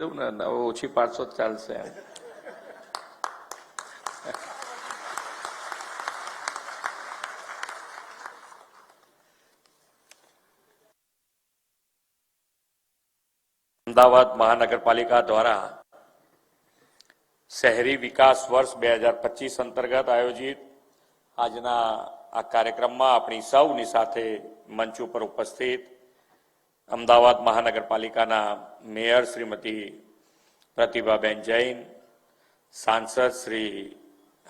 એવું ને હવે ઓછી પાડશો તો ચાલશે એમ અમદાવાદ મહાનગરપાલિકા દ્વારા શહેરી વિકાસ વર્ષ બે હજાર પચીસ અંતર્ગત આયોજિત આજના આ કાર્યક્રમમાં આપણી સૌની સાથે મંચ ઉપર ઉપસ્થિત અમદાવાદ મહાનગરપાલિકાના મેયર શ્રીમતી પ્રતિભાબેન જૈન, સાંસદ શ્રી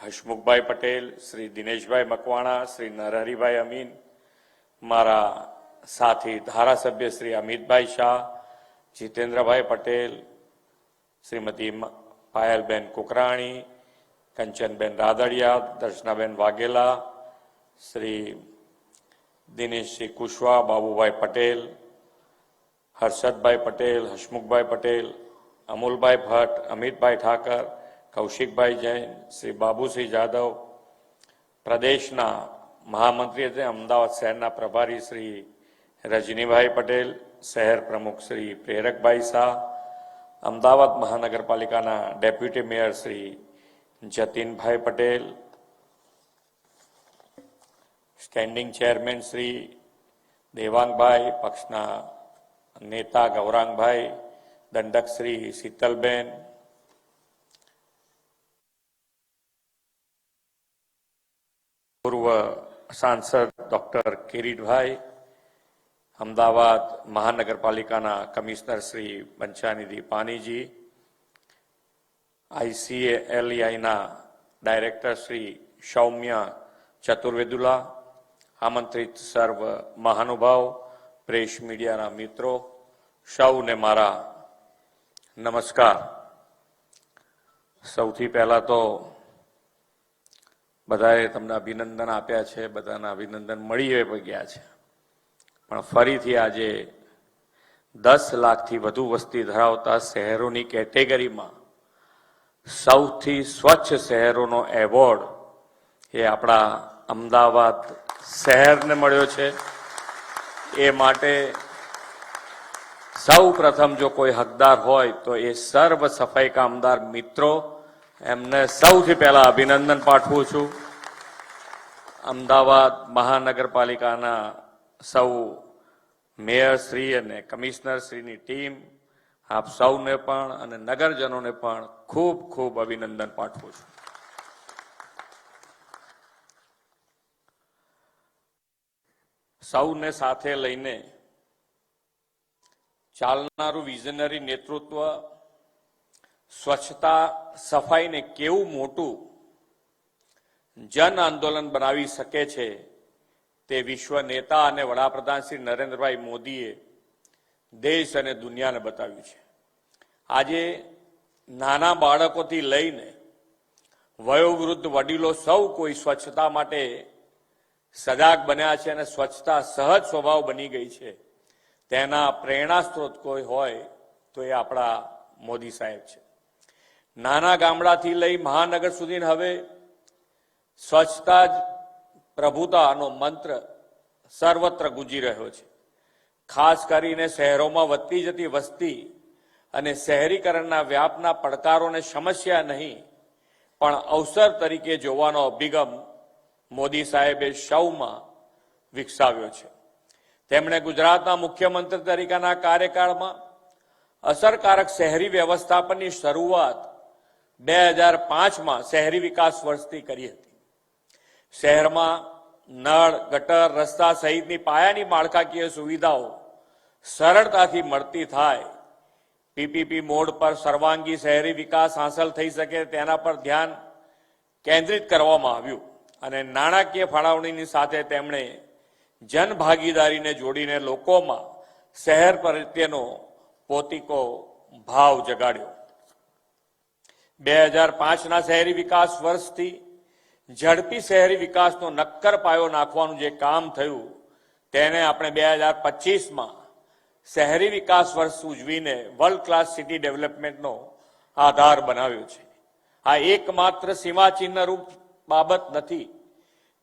હસમુખભાઈ પટેલ, શ્રી દિનેશભાઈ મકવાણા, શ્રી નરહરિભાઈ અમીન, મારા સાથી ધારાસભ્ય શ્રી અમિતભાઈ શાહ, જીતેન્દ્રભાઈ પટેલ, શ્રીમતી પાયલબેન કુકરાણી, કંચનબેન રાદડિયા, દર્શનાબેન વાઘેલા, શ્રી દિનેશસિંહ કુશવા બાબુભાઈ પટેલ હર્ષદભાઈ પટેલ હસમુખભાઈ પટેલ અમુલભાઈ ભટ્ટ અમિતભાઈ ઠાકર કૌશિકભાઈ જૈન શ્રી બાબુસિંહ જાદવ પ્રદેશના મહામંત્રી એટલે અમદાવાદ શહેરના પ્રભારી શ્રી રજનીભાઈ પટેલ શહેર પ્રમુખ શ્રી પ્રેરકભાઈ શાહ અમદાવાદ મહાનગરપાલિકાના deputy mayor Shri Jatinbhai Patel standing chairman Shri Devangbhai પક્ષના નેતા ગૌરાંગભાઈ, દંડક શ્રી શીતલબેન, પૂર્વ સાંસદ ડોક્ટર કિરીટભાઈ, અમદાવાદ મહાનગરપાલિકાના કમિશનર શ્રી બંછાનિધિ પાનીજી આઈસીએલઈઆઈના ડાયરેક્ટર શ્રી સૌમ્ય ચતુર્વેદુલા, આમંત્રિત સર્વ મહાનુભાવ પ્રેસ મીડિયાના મિત્રો, સૌને મારા નમસ્કાર. સૌથી પહેલા તો બધાએ તમને અભિનંદન આપ્યા છે, બધાના અભિનંદન મળી ગયા છે. પણ ફરીથી આજે દસ લાખથી વધુ વસ્તી ધરાવતા શહેરોની કેટેગરીમાં સૌથી સ્વચ્છ શહેરોનો એવોર્ડ એ આપણા અમદાવાદ શહેરને મળ્યો છે. એ માટે સૌ પ્રથમ જો કોઈ હકદાર હોય તો એ સર્વ સફાઈ કામદાર મિત્રો, એમને સૌથી પહેલા અભિનંદન પાઠવું છું. અમદાવાદ મહાનગરપાલિકાના સૌ મેયરશ્રી અને કમિશનરશ્રીની ટીમ, આપ સૌને પણ અને નગરજનોને પણ ખૂબ ખૂબ અભિનંદન પાઠવું છું. સૌને સાથે લઈને ચાલનારું વિઝનરી નેતૃત્વ, સ્વચ્છતા, સફાઈને કેવું મોટું જન આંદોલન બનાવી શકે છે તે વિશ્વ નેતા અને વડાપ્રધાન શ્રી નરેન્દ્રભાઈ મોદીએ દેશ અને દુનિયાને બતાવ્યું છે. આજે નાના બાળકોથી લઈને વયોવૃદ્ધ વડીલો સૌ કોઈ સ્વચ્છતા માટે સજાગ બન્યા છે અને સ્વચ્છતા સહજ સ્વભાવ બની ગઈ છે. તેના પ્રેરણા સ્ત્રોત કોઈ હોય તો એ આપણા મોદી સાહેબ છે. નાના ગામડાથી લઈ મહાનગર સુધી હવે સ્વચ્છતા જ પ્રભુતાનો મંત્ર સર્વત્ર ગુંજી રહ્યો છે. ખાસ કરીને શહેરોમાં વધતી જતી વસ્તી અને શહેરીકરણના વ્યાપના પડકારોને સમસ્યા નહીં, પણ અવસર તરીકે જોવાનો અભિગમ મોદી સાહેબે સૌમાં વિકસાવ્યો છે. તેમણે ગુજરાતના મુખ્યમંત્રી તરીકેના કાર્યકાળમાં અસરકારક શહેરી વ્યવસ્થાપનની શરૂઆત બે હજાર પાંચમાં શહેરી વિકાસ વર્ષથી કરી હતી. શહેરમાં નળ, ગટર, રસ્તા સહિતની પાયાની માળખાકીય સુવિધાઓ સરળતાથી મળતી થાય. પીપીપી મોડ પર સર્વાંગી શહેરી વિકાસ હાંસલ થઈ શકે તેના પર ધ્યાન કેન્દ્રિત કરવામાં આવ્યું. અને નાણાકીય ફાળવણીની સાથે તેમણે જનભાગીદારીને જોડીને લોકોમાં શહેર પ્રત્યેનો પોતિકો ભાવ જગાડ્યો. બે હજાર પાંચના શહેરી વિકાસ વર્ષથી ઝડપી શહેરી વિકાસનો નક્કર પાયો નાખવાનું જે કામ થયું, તેને આપણે બે હજાર પચીસમાં શહેરી વિકાસ વર્ષ ઉજવીને વર્લ્ડ ક્લાસ સિટી ડેવલપમેન્ટનો આધાર બનાવ્યો છે. આ એકમાત્ર સીમાચિહ્ન રૂપ બાબત નથી.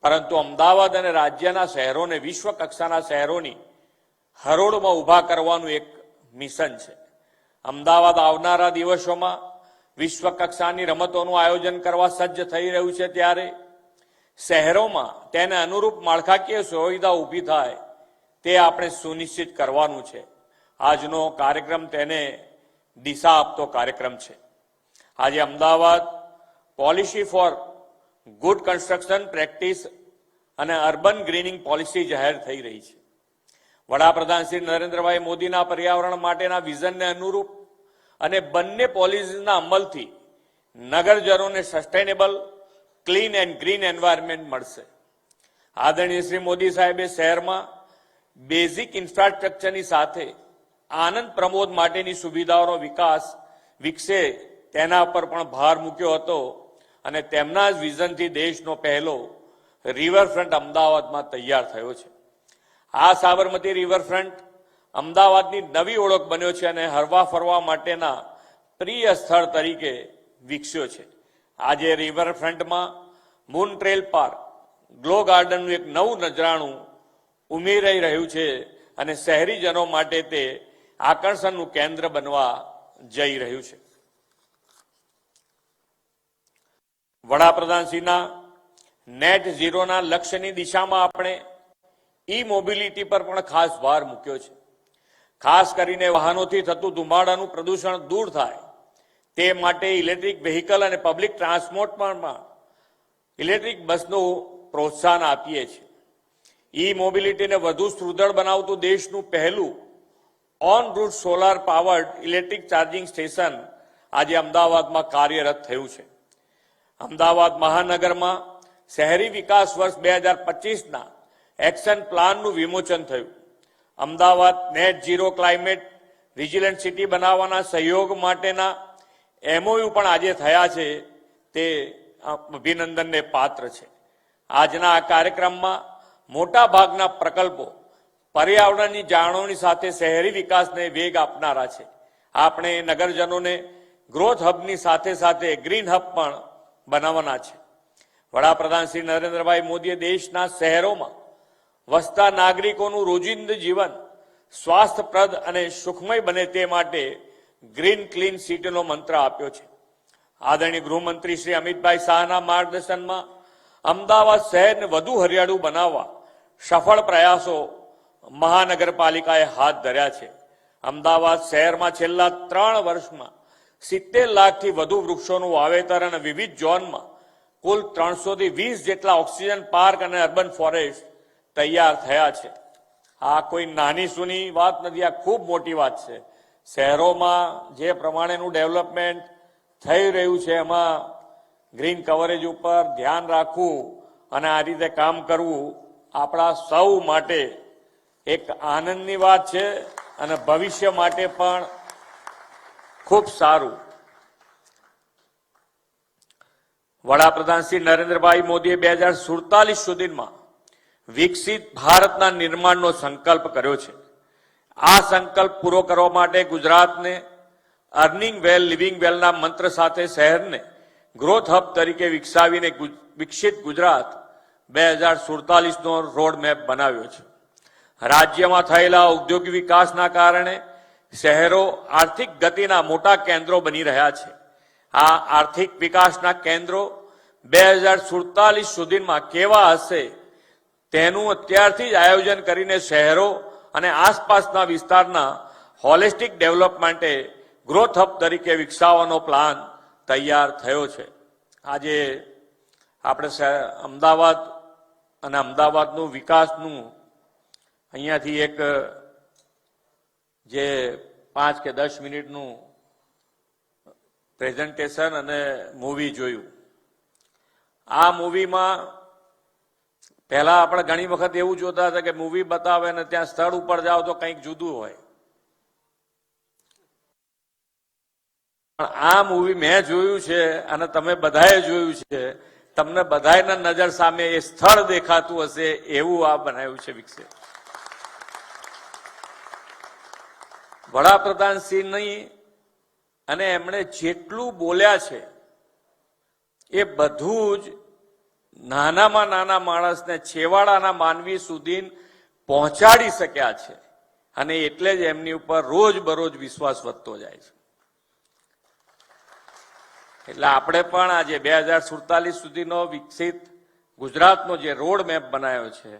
પરંતુ અમદાવાદ અને રાજ્યના શહેરોને વિશ્વ કક્ષાના શહેરોની હરોળમાં ઊભા કરવાનું એક મિશન છે. અમદાવાદ આવનારા દિવસોમાં વિશ્વ કક્ષાની રમતોનું આયોજન કરવા સજ્જ થઈ રહ્યું છે ત્યારે શહેરોમાં તેને અનુરૂપ માળખાકીય સુવિધા ઊભી થાય તે આપણે સુનિશ્ચિત કરવાનું છે. આજનો કાર્યક્રમ તેને દિશા આપતો કાર્યક્રમ છે. આજે Ahmedabad policy for good construction practice અને અર્બન ગ્રીનિંગ પોલિસી જાહેર થઈ રહી છે. વડાપ્રધાન શ્રી નરેન્દ્રભાઈ મોદીના પર્યાવરણ માટેના વિઝનને અનુરૂપ અને બંને પોલિસીના અમલથી નગરજનોને sustainable clean and green environment મળશે. આદરણીય શ્રી મોદી સાહેબે શહેરમાં બેઝિક ઇન્ફ્રાસ્ટ્રક્ચરની સાથે આનંદ પ્રમોદ માટેની સુવિધાઓનો વિકાસ વિકસે તેના પર પણ ભાર મૂક્યો હતો. અને તેમના જ વિઝનથી દેશનો પહેલો રિવરફ્રન્ટ અમદાવાદમાં તૈયાર થયો છે. આ સાબરમતી રિવરફ્રન્ટ અમદાવાદની નવી ઓળખ બન્યો છે અને હરવા ફરવા માટેના પ્રિય સ્થળ તરીકે વિકસ્યો છે. આજે રિવરફ્રન્ટમાં મૂન ટ્રેલ પાર્ક, ગ્લો ગાર્ડનનું એક નવું નજરાણું ઉમેરાઈ રહ્યું છે અને શહેરીજનો માટે તે આકર્ષણનું કેન્દ્ર બનવા જઈ રહ્યું છે. વડાપ્રધાનશ્રીના નેટ ઝીરોના લક્ષ્યની દિશામાં આપણે ઈ મોબિલિટી પર પણ ખાસ ભાર મૂક્યો છે. ખાસ કરીને વાહનોથી થતું ધુમાડાનું પ્રદૂષણ દૂર થાય તે માટે ઇલેક્ટ્રિક વ્હીકલ અને પબ્લિક ટ્રાન્સપોર્ટમાં ઇલેક્ટ્રિક બસનું પ્રોત્સાહન આપીએ છીએ. ઈ મોબિલિટીને વધુ સુદૃઢ બનાવતું દેશનું પહેલું on route solar powered electric charging station આજે અમદાવાદમાં કાર્યરત થયું છે. અમદાવાદ મહાનગરમાં શહેરી વિકાસ વર્ષ બે હજાર પચીસના એક્શન પ્લાનનું વિમોચન થયું. Ahmedabad net zero climate resilient city બનાવવાના સહયોગ માટેના એમઓયુ પણ આજે થયા છે તે અભિનંદનને પાત્ર છે. આજના આ કાર્યક્રમમાં મોટા ભાગના પ્રકલ્પો પર્યાવરણની જાળવણી સાથે શહેરી વિકાસને વેગ આપનારા છે. આપણે નગરજનોને ગ્રોથ હબની સાથે સાથે ગ્રીન હબ પણ બનાવવાના છે. વડાપ્રધાન શ્રી નરેન્દ્રભાઈ મોદીએ દેશના શહેરોમાં વસતા નાગરિકોનું રોજિંદ જીવન સ્વાસ્થ્યપ્રદ અને સુખમય બને તે માટે ગ્રીન ક્લીન સિટીનો મંત્ર આપ્યો છે. આદરણીય ગૃહમંત્રી શ્રી અમિતભાઈ શાહના માર્ગદર્શનમાં અમદાવાદ શહેરને વધુ હરિયાળું બનાવવા સફળ પ્રયાસો મહાનગરપાલિકાએ હાથ ધર્યા છે. અમદાવાદ શહેરમાં છેલ્લા ત્રણ વર્ષમાં સિત્તેર લાખથી વધુ વૃક્ષોનું વાવેતર અને વિવિધ ઝોનમાં કુલ ત્રણસો થી વીસ જેટલા ઓક્સિજન પાર્ક અને અર્બન ફોરેસ્ટ તૈયાર થયા છે. આ કોઈ નાની સુની વાત નથી, આ ખૂબ મોટી વાત છે. શહેરોમાં જે પ્રમાણેનું ડેવલપમેન્ટ થઈ રહ્યું છે, એમાં ગ્રીન કવરેજ ઉપર ધ્યાન રાખવું અને આ રીતે કામ કરવું આપણા સૌ માટે એક આનંદની વાત છે અને ભવિષ્ય માટે પણ ખૂબ સારું. વડાપ્રધાન શ્રી નરેન્દ્રભાઈ મોદીએ બે હજાર સુડતાલીસ સુધીમાં વિકસિત ભારતના નિર્માણનો સંકલ્પ કર્યો છે. આ સંકલ્પ પૂરો કરવા માટે ગુજરાતને અર્નિંગ વેલ, લિવિંગ વેલના મંત્ર સાથે શહેરને ગ્રોથ હબ તરીકે વિકસાવીને વિકસિત ગુજરાત બે હજાર સુડતાલીસનો રોડ મેપ બનાવ્યો છે. રાજ્યમાં થયેલા ઔદ્યોગિક વિકાસના કારણે શહેરો આર્થિક ગતિના મોટા કેન્દ્રો બની રહ્યા છે. આ આર્થિક વિકાસના કેન્દ્રો બે હજાર સુડતાલીસ સુધીમાં કેવા હશે તેનું અત્યારથી જ આયોજન કરીને શહેરો અને આસપાસના વિસ્તારના હોલિસ્ટિક ડેવલપમેન્ટે ગ્રોથ હબ તરીકે વિકસાવવાનો પ્લાન તૈયાર થયો છે. આજે આપણે અમદાવાદ અને અમદાવાદનું વિકાસનું અહીંયાથી એક જે પાંચ કે દસ મિનિટનું પ્રેઝન્ટેશન અને મૂવી જોયું. આ મૂવીમાં પહેલા આપણે ઘણી વખત એવું જોતા હતા કે મૂવી બતાવે ને ત્યાં સ્થળ ઉપર જાઓ તો કંઈક જુદું હોય. પણ આ મૂવી મેં જોયું છે અને તમે બધાએ જોયું છે. તમને બધાના નજર સામે એ સ્થળ દેખાતું હશે એવું આ બનાવ્યું છે વિકસિત. વડાપ્રધાન શ્રીની અને એમણે જેટલું બોલ્યા છે, એ બધું જ નાનામાં નાના માણસને છેવાડાના માનવી સુધી પહોંચાડી શક્યા છે. અને એટલે જ એમની ઉપર રોજ બરોજ વિશ્વાસ વધતો જાય છે. એટલે આપણે પણ આજે બે હજાર સુડતાલીસ સુધીનો વિકસિત ગુજરાતનો જે રોડ મેપ બનાવ્યો છે,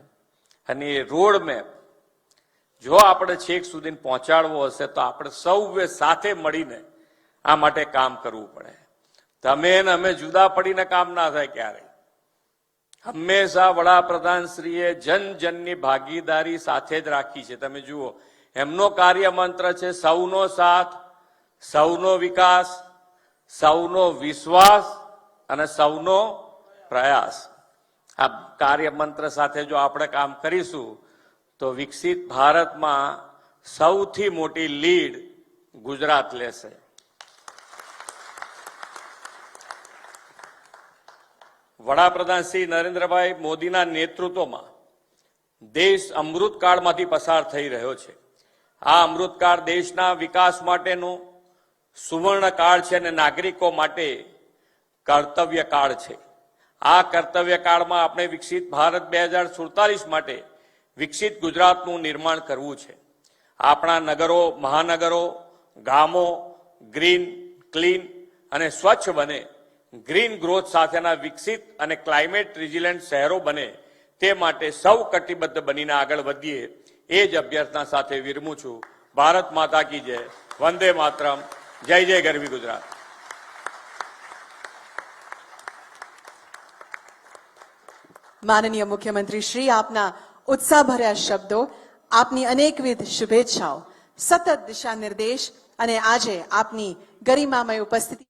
અને એ રોડ મેપ જો આપણે છેક સુધી પહોંચાડવો હશે તો આપણે સૌએ સાથે મળીને આ માટે કામ કરવું પડે. તમે ને અમે જુદા પડીને કામ ના થાય ક્યારે હંમેશા વડાપ્રધાનશ્રીએ જન જનની ભાગીદારી સાથે જ રાખી છે. તમે જુઓ, એમનો કાર્ય મંત્ર છે સૌનો સાથ, સૌનો વિકાસ, સૌનો વિશ્વાસ અને સૌનો પ્રયાસ. આ કાર્ય મંત્ર સાથે જો આપણે કામ કરીશું તો વિકસિત ભારતમાં સૌથી મોટી લીડ ગુજરાત લેશે. વડાપ્રધાન શ્રી નરેન્દ્રભાઈ મોદીના નેતૃત્વમાં દેશ અમૃતકાળમાંથી પસાર થઈ રહ્યો છે. આ અમૃતકાળ દેશના વિકાસ માટેનો સુવર્ણ કાળ છે અને નાગરિકો માટે કર્તવ્યકાળ છે. આ કર્તવ્યકાળમાં આપણે વિકસિત ભારત બે હજાર સુડતાલીસ માટે વિકસિત ગુજરાતનું નિર્માણ કરવું છે. આપણા નગરો, મહાનગરો, ગામો ગ્રીન, ક્લીન અને સ્વચ્છ બને. ગ્રીન ગ્રોથ સાથેના વિકસિત અને ક્લાઇમેટ રિઝિલન્ટ શહેરો બને. તે માટે સૌ કટિબદ્ધ બનીને આગળ વધીએ. એ જ અભ્યર્થના સાથે વિરમું છું. ભારત માતા કી જય. વંદે માતરમ. જય જય ગરવી ગુજરાત. માનનીય મુખ્યમંત્રી શ્રી, આપના ઉત્સાહભર્યા શબ્દો આપની અનેકવિધ શુભેચ્છાઓ. સતત દિશા નિર્દેશ અને આજે આપની ગરિમામય ઉપસ્થિતિ